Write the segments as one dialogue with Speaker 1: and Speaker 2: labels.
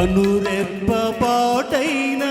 Speaker 1: కనురెప్ప పాటైన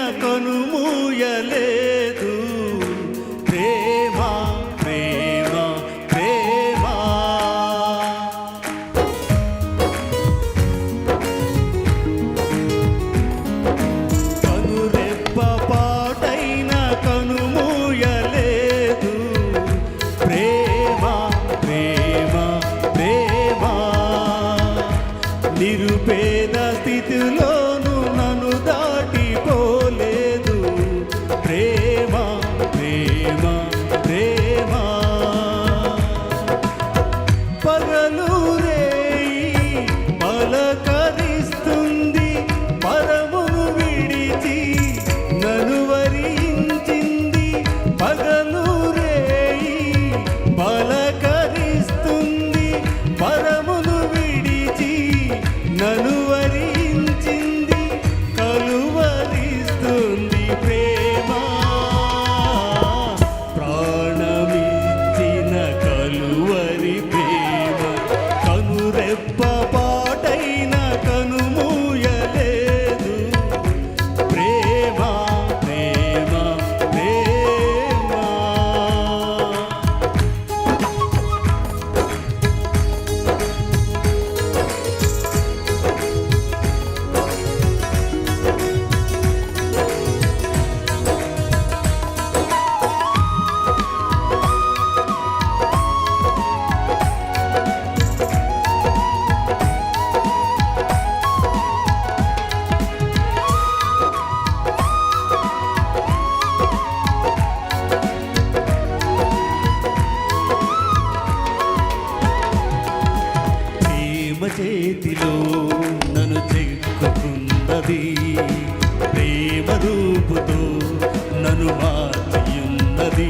Speaker 1: Nanu. ప్రేమ చేతిలో నన్ను చెక్కుకున్నది ప్రేమ రూపుతో నన్ను మార్చియున్నది.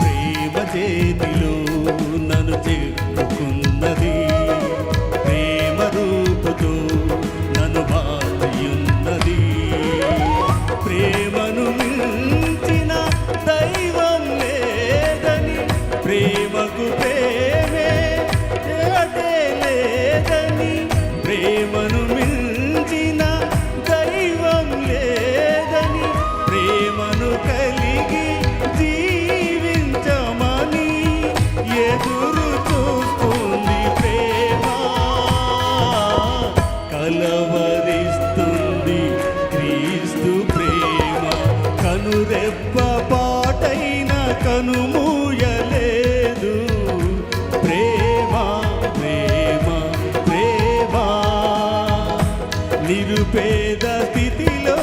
Speaker 1: ప్రేమ చేతిలో నన్ను చెక్కుకున్నది కన్నులైనా కనుమూయలేదు. ప్రేమ ప్రేమ ప్రేమ. నిరుపేద స్థితిలో